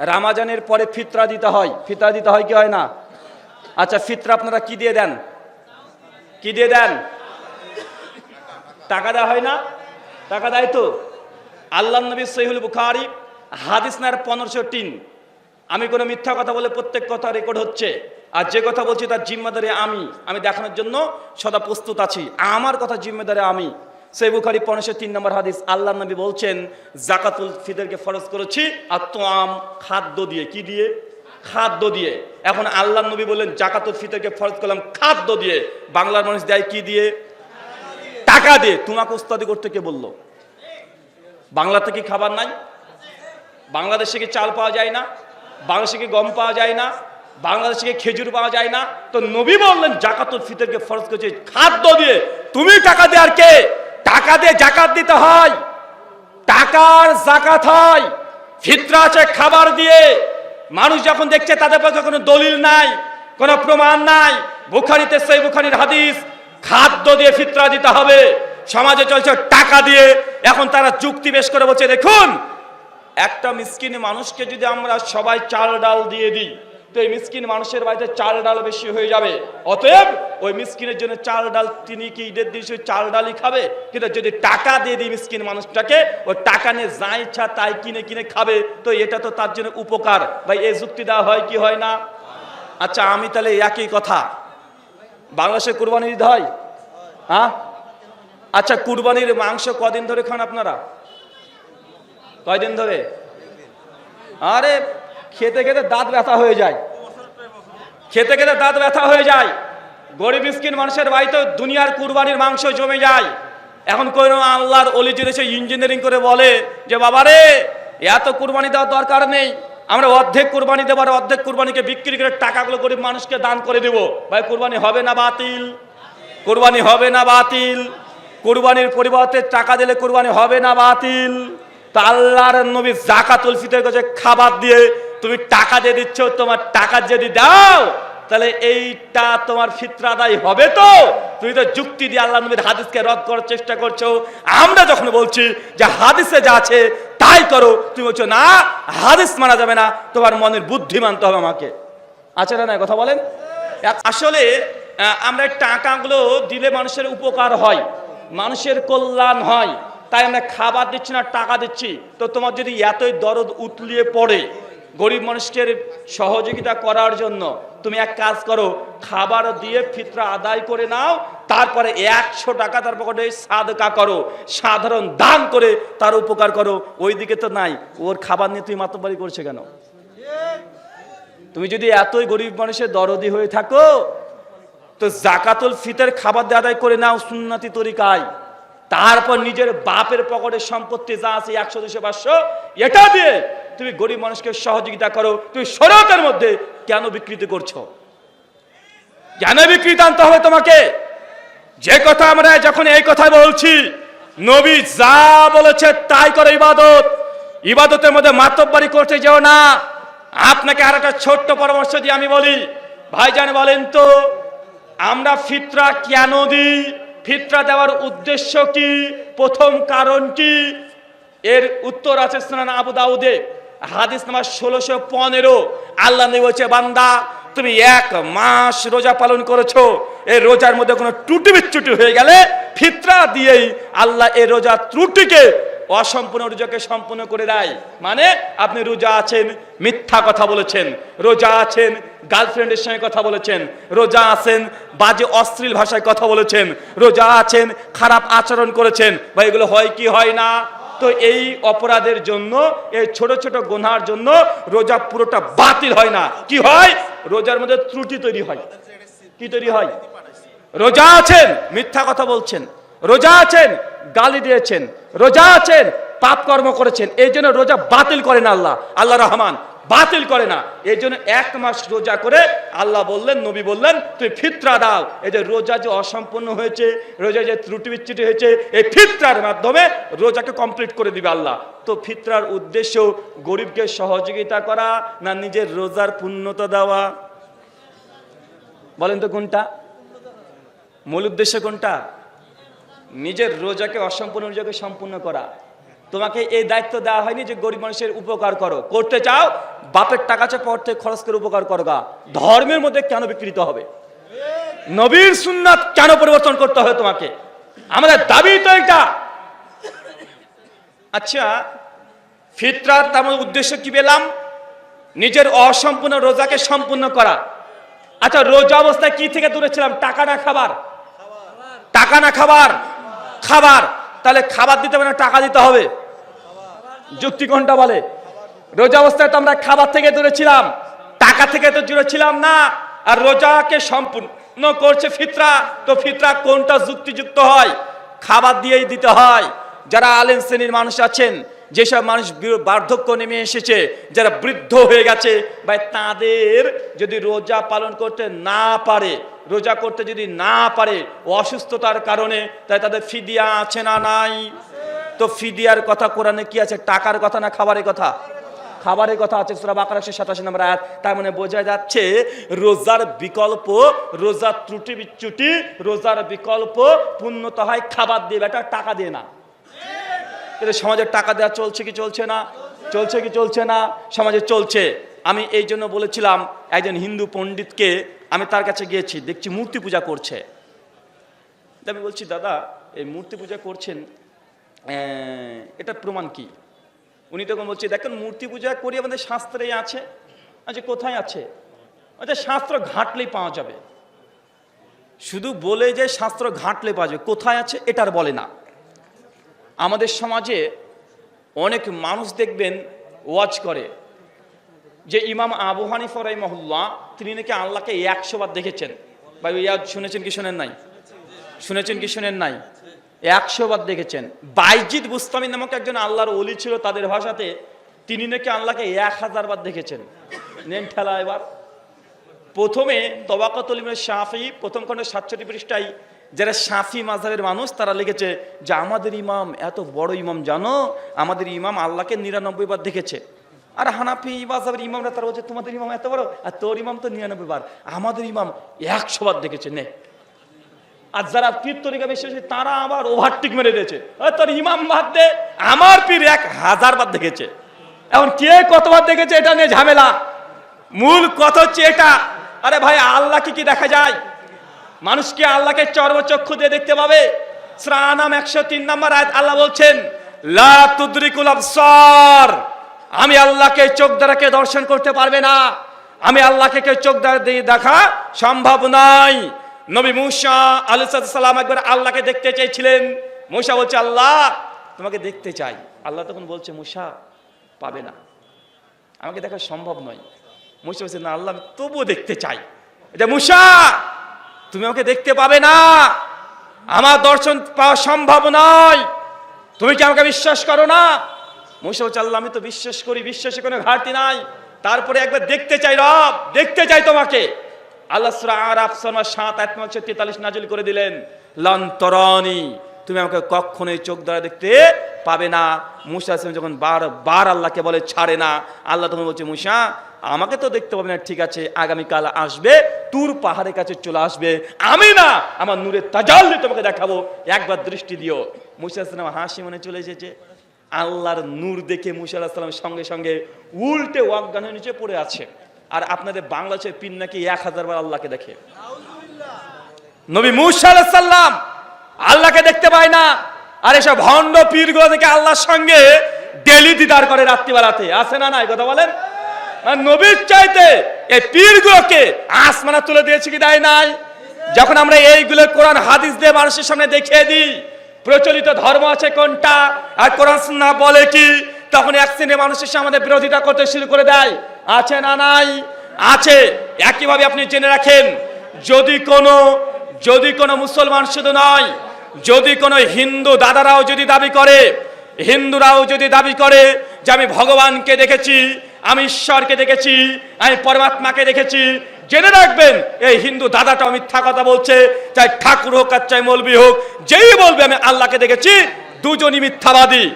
রামাজানের পরে ফিতরা দিতে হয়। ফিতরা দিতে হয় কি হয় না? আচ্ছা ফিতরা আপনারা কি দিয়ে দেন? কি দিয়ে দেন? টাকা দেওয়া হয় না? টাকা দেয় তো? আল্লাহ নবী সহিহুল বুখারি হাদিস নার পনেরোশো তিন। আমি কোনো মিথ্যা কথা বলে প্রত্যেক কথা রেকর্ড হচ্ছে। আর যে কথা বলছি তার জিম্মাদারি আমি। আমি দেখানোর জন্য সদা প্রস্তুত আছি। আমার কথা জিম্মেদারি আমি। সেই বুখারি পনেরোশো তিন নম্বর হাদিস আল্লাহ নবী বলছেন, জাকাতুল ফিতরকে ফরজ করেছি আর তো আম খাদ্য দিয়ে। কি দিয়ে? খাদ্য দিয়ে। এখন আল্লাহ নবী বললেন, জাকাতুল ফিতরকে ফরজ করলাম খাদ্য দিয়ে। বাংলার মানুষ দেয় কি দিয়ে? টাকা দিয়ে। তোমাকে উস্তাদি করতে কে বলল? বাংলাতে কি খাবার নাই? বাংলাদেশে কি চাল পাওয়া যায় না? বাংলাদেশে কি গম পাওয়া যায় না? বাংলাদেশে কি খেজুর পাওয়া যায় না? তো নবী বললেন, জাকাতুল ফিতরকে ফরজ করেছে, খাদ্য দিয়ে। তুমি টাকা দিয়ে আর কে? টাকা দিয়ে জাকাত দিতে হয়। টাকার জাকাত হয়। ফিতরা আছে খাবার দিয়ে। মানুষ যখন দেখছে তাদের পক্ষে কোনো দলিল নাই, কোনো প্রমাণ নাই, বুখারিতে সেই বুখারির হাদিস, খাদ্য দিয়ে ফিতরা দিতে হবে। সমাজে চলছে টাকা দিয়ে। এখন তারা যুক্তি বেশ করে বলছে, দেখুন, একটা মিসকিন মানুষকে যদি আমরা সবাই চাল ডাল দিয়ে দিই তো এই মিসকিন মানুষের বাড়িতে চাল ডাল বেশি হয়ে যাবে। অতএব ওই মিসকিনের জন্য চাল ডাল তিনি কি ঈদের দিন শুধু চাল ডালই খাবে? কিন্তু যদি টাকা দিয়ে দিই মিসকিন মানুষটাকে ও টাকা নিয়ে যা ইচ্ছা তাই কিনে কিনে খাবে। তো এটা তো তার জন্য উপকার। ভাই, এই যুক্তি দেওয়া হয় কি হয় না? আচ্ছা আমি তাহলে একই কথা। বাংলাদেশে কুরবানি ঈদ হয়? হ্যাঁ? আচ্ছা কুরবানির মাংস কদিন ধরে খান আপনারা? কয়দিন ধরে? আরে খেতে খেতে দাঁত ব্যথা হয়ে যায়। খেতে খেতে দাঁত ব্যথা হয়ে যায়। গরিব মিসকিন মানুষের বাড়িতে দুনিয়ার কুরবানির মাংস জমে যায়। এখন কোনো আল্লাহর অলি যদি সে ইঞ্জিনিয়ারিং করে বলে যে, বাবারে, এত কুরবানি দেওয়ার দরকার নেই। আমরা অর্ধেক কুরবানি দেবার অর্ধেক কুরবানিকে বিক্রি করে টাকাগুলো গরিব মানুষকে দান করে দেব। ভাই, কুরবানি হবে না বাতিল। কুরবানি হবে না বাতিল। কুরবানির পরিবর্তে টাকা দিলে কুরবানি হবে না বাতিল। তা আল্লাহর নবী জাকাতুল ফিতর কাছে খাবার দিয়ে তুমি টাকা দিয়ে দিচ্ছ, তোমার টাকা যদি দাও, তাহলে এইটা তোমার ফিতরা আদায় হবে তো। তুমি তো যুক্তি দিয়ে আল্লাহ নবীর হাদিসকে রদ করার চেষ্টা করছ। আমরা যখন বলছি যে হাদিসে যা আছে, তাই করো, তুমি বলছো, না, হাদিস মানা যাবে না, তোমার মনের বুদ্ধি মানতে হবে আমাকে। আছে না কথা বলেন? আসলে আমরা টাকাগুলো দিলে মানুষের উপকার হয়, মানুষের কল্যাণ হয়। তাই আমরা খাবার দিচ্ছি না, টাকা দিচ্ছি। তো তোমার যদি এতই দরদ উতলিয়ে পড়ে গরিব মানুষের সহযোগিতা করার জন্য তুমি এক কাজ করো, খাবার দিয়ে ফিতরা আদায় করে নাও, তারপরে একশো টাকা তার পকেটে সাদকা করো, সাধারণ দান করে তার উপকার করো। ওইদিকে তো নাই, ওর খাবার নিয়ে তুমি মাতবাড়ি করছে কেন? তুমি যদি এতই গরিব মানুষের দরদি হয়ে থাকো, তো জাকাতুল ফিতের খাবার দিয়ে আদায় করে নাও সুন্নতি তরিকায়। তারপর নিজের বাপের পকেটের সম্পত্তি যা আছে একশো, দুশো, পাঁচশো, এটা দিয়ে তুমি গরিব মানুষকে সহযোগিতা করো, তুমি শরতের মধ্যে কেন বিকৃতি করছ? কেন বিকৃতি আনতে হবে তোমাকে? যে কথা আমরা যখন এই কথা বলছি, নবী যা বলেছে তাই করে ইবাদত। ইবাদতের মধ্যে মাতব্বারি করতে যেও না। আপনাকে আর একটা ছোট্ট পরামর্শ দিয়ে আমি বলি ভাই ভাইজান বলেন তো, আমরা ফিতরা কেন দিই? ফিতরা দেওয়ার উদ্দেশ্য কি? প্রথম কারণ কি? এর উত্তর আছে সুনান আবু দাউদে। হাদিস নাম্বার ষোলোশো পনেরো। আল্লাহ নবী বলছে, বান্দা, তুমি এক মাস রোজা পালন করেছ। এই রোজার মধ্যে কোনো ত্রুটি বিচ্যুটি হয়ে গেলে ফিতরা দিয়েই আল্লাহ এই রোজা ত্রুটিকে অসম্পূর্ণ রোজাকে সম্পূর্ণ করে দেয়। মানে আপনি রোজা আছেন, মিথ্যা কথা বলেছেন, রোজা আছেন, গার্লফ্রেন্ডের সঙ্গে কথা বলেছেন, রোজা আছেন, বাজে অশ্লীল ভাষায় কথা বলেছেন, রোজা আছেন, খারাপ আচরণ করেছেন। বা এগুলো হয় কি হয় না? তো এই অপরাধের জন্য, এই ছোট ছোট গোনার জন্য রোজা পুরোটা বাতিল হয় না। কি হয়? রোজার মধ্যে ত্রুটি তৈরি হয়। কি তৈরি হয়? রোজা আছেন, মিথ্যা কথা বলছেন। রোজা আছেন, গালি দিয়েছেন। রোজা আছেন, পাপ কর্ম করেছেন। এই জন্য রোজা বাতিল করেন আল্লাহ। আল্লাহ রহমান বাতিল করে না। এই জন্য এক মাস রোজা করে আল্লাহ বললেন, নবী বললেন, তুই ফিতরা দাও। এই যে রোজা যে অসম্পূর্ণ হয়েছে, রোজা যে ত্রুটি বিচ্ছুটি হয়েছে, এই ফিতরার মাধ্যমে রোজাকে কমপ্লিট করে দিবে আল্লাহ। তো ফিতরার উদ্দেশ্য গরিবকে সহযোগিতা করা না নিজের রোজার পূর্ণতা দেওয়া? বলেন তো কোনটা? মূল উদ্দেশ্য কোনটা? নিজের রোজাকে অসম্পূর্ণ রোজাকে সম্পূর্ণ করা। তোমাকে এই দায়িত্ব দেওয়া হয়নি যে গরিব মানুষের উপকার করো। করতে চাও, বাপের টাকা চেয়ে পর থেকে খরচ করে উপকার করগা। ধর্মের মধ্যে কেন বিকৃত হবে? নবীর সুন্নাত কেন পরিবর্তন করতে হবে তোমাকে? আমাদের দাবি তো এটা। আচ্ছা ফিতরাত আমার উদ্দেশ্য কি পেলাম? নিজের অসম্পূর্ণ রোজাকে সম্পূর্ণ করা। আচ্ছা রোজা অবস্থায় কি থেকে দূরে ছিলাম? টাকা না খাবার? টাকা না খাবার? খাবার। তাহলে খাবার দিতে হবে না, টাকা দিতে হবে। যুক্তি কোনটা বলে? রোজা অবস্থায় তো আমরা খাবার থেকে দূরে ছিলাম টাকা থেকে তো দূরে ছিলাম না, আর রোজাকে সম্পূর্ণ করছে ফিতরা। তো ফিতরা কোনটা যুক্তিযুক্ত হয়? খাবার দিয়েই দিতে হয়। যারা আলেম শ্রেণির মানুষ আছেন, যেসব মানুষ বার্ধক্য নেমে এসেছে, যারা বৃদ্ধ হয়ে গেছে, ভাই, তাদের যদি রোজা পালন করতে না পারে, রোজা করতে যদি না পারে অসুস্থতার কারণে, তাই তাদের ফিদিয়া আছে না নাই? তো ফিদিয়ার কথা, কোরআনে কি আছে? টাকার কথা না খাবারের কথা? খাবারের কথা আছে, সুরা বাকার একশো সাতাশি নম্বর আয়াত। তার মানে বোঝা যাচ্ছে, রোজার বিকল্প, রোজার ত্রুটি বিচ্যুটি রোজার বিকল্প পূর্ণত হয় খাবার দিয়ে, বেটা টাকা দিয়ে না। এটা সমাজের টাকা দেওয়া চলছে কি চলছে না? চলছে কি চলছে না? সমাজে চলছে। আমি এই জন্য বলেছিলাম, একজন হিন্দু পণ্ডিতকে আমি তার কাছে গিয়েছি, দেখছি মূর্তি পূজা করছে। আমি বলছি, দাদা, এই মূর্তি পূজা করছেন এটার প্রমাণ কি? উনি তখন বলছে, দেখেন, মূর্তি পূজা করি, আমাদের শাস্ত্রেই আছে। আচ্ছা কোথায় আছে? আচ্ছা শাস্ত্র ঘাটলেই পাওয়া যাবে। শুধু বলে যে শাস্ত্র ঘাটলে পাওয়া যাবে, কোথায় আছে এটার বলে না। আমাদের সমাজে অনেক মানুষ দেখবেন ওয়াজ করে, যে ইমাম আবু হানিফা মহল্লা তিনি নাকি আল্লাহকে একশো বার দেখেছেন। বা ইয়াদ শুনেছেন কি শোনেন নাই? শুনেছেন কি শোনেন নাই? একশো বার দেখেছেন। বাইজিদ বুস্তামি নামক একজন আল্লাহর অলি ছিল তাদের ভাষাতে, তিনি নাকি আল্লাহকে এক হাজার বার দেখেছেন। নেন ঠেলা এবার। প্রথমে তবাকতলিমের শাফি, প্রথম খণ্ডের সাতষট্টি পৃষ্ঠায় যারা শাফি মাঝহের মানুষ, তারা লিখেছে যে, আমাদের ইমাম এত বড় ইমাম, জানো? আমাদের ইমাম আল্লাহকে নিরানব্বই বার দেখেছে। আর হানাফি মাঝহের ইমামরা তারা বলছে, তোমাদের ইমাম এত বড়? আর তোর ইমাম তো নিরানব্বই বার। আমাদের ইমাম একশো বার দেখেছে, নে। আর যারা পীর তরিকা তারা আবার ওভারটিক মেরে দিয়েছে। "ওই তোর ইমাম বাদ দে, আমার পীর এক হাজার বার দেখেছে। এখন কে কতবার দেখেছে এটা নিয়ে ঝামেলা? মূল কথা হচ্ছে এটা। আরে ভাই আল্লাহ কি কি দেখা যায়? মানুষকে আল্লাহকে চর্মচক্ষু দিয়ে দেখতে পাবে। শ্রানাম একশো তিন নম্বর আয়াত আল্লাহ বলছেন, লা আমি আল্লাহকে চোখ দ্বারাকে দর্শন করতে পারবে না। আমি আল্লাহকে কেউ চোখ দ্বারা দিয়ে দেখা সম্ভব নয়। নবী মুসা আলুসালাম একবার আল্লাহকে দেখতে চাইছিলেন মুসা বলছে, আল্লাহ, তোমাকে দেখতে চাই। আল্লাহ তখন বলছে, মুসা, পাবে না। আমাকে দেখা সম্ভব নয়। মুসা বলছে, না, আল্লাহ, আমি তবুও দেখতে চাই। এটা মুসা, তুমি আমাকে দেখতে পাবে না। আমার দর্শন পাওয়া সম্ভব নয়। তুমি কি আমাকে বিশ্বাস করো না? মুসা বলছে, আল্লাহ, আমি তো বিশ্বাস করি বিশ্বাসে কোনো ঘাটতি নাই। তারপরে একবার দেখতে চাই রব, দেখতে চাই তোমাকে। আল্লাহ সুরা আর আফসানা সাত আয়াত হচ্ছে তেতাল্লিশ নাজিল করে দিলেন লন্তরনি তুমি আমাকে কখনোই চোখ দ্বারা দেখতে পাবে না। মুসা আসলাম যখন বার বার আল্লাহকে বলে, ছাড়ে না। আল্লাহ তখন বলছে, মুসা, আমাকে তো দেখতে পাবে না। ঠিক আছে, আগামীকাল আসবে, তুর পাহাড়ের কাছে চলে আসবে। আমি না, আমার নূরের তাজাল্লি তোমাকে দেখাবো। একবার দৃষ্টি দিও। মুসা আসলাম হাসি মনে চলে এসেছে। আল্লাহর নূর দেখে মুসা আলাহিসাল্লাম সঙ্গে সঙ্গে উল্টে হয়ে নিচে পড়ে আছে। আর আপনাদের বাংলাদেশের পিন নাকি এক হাজার বার আল্লাহকে দেখে। নবী মুসা আলাহিসাল্লাম আল্লাহকে দেখতে পায় না। আর এসব ভণ্ড পীরগুলো থেকে আল্লাহর সঙ্গে ডেলি দিদার করে রাত্রিবেলাতে। আসে না না এই কথা বলেন? নবীর চাইতে এই পীরগুলোকে আসমানা তুলে দিয়েছে কি দেয় নাই? যখন আমরা এইগুলো কোরআন, হাদিস দিয়ে মানুষের সামনে দেখিয়ে দিই, প্রচলিত ধর্ম আছে কোনটা? আর কোরআন না বলে কি? তখন এক শ্রেণির মানুষের সামনে আমাদের বিরোধিতা করতে শুরু করে দেয়। আছে না নাই? আছে। একইভাবে আপনি জেনে রাখেন, যদি কোনো যদি কোনো মুসলমান শুধু নয়, যদি কোনো হিন্দু দাদারাও যদি দাবি করে, হিন্দুরাও যদি দাবি করে যে আমি ভগবানকে দেখেছি, আমি ঈশ্বরকে দেখেছি, আমি পরমাত্মাকে দেখেছি, জেনে রাখবেন, এই হিন্দু দাদাটাও মিথ্যা কথা বলছে, চাই ঠাকুর হোক আর চাই মৌলবি হোক, যেই বলবে আমি আল্লাহকে দেখেছি, দুজনই মিথ্যাবাদী।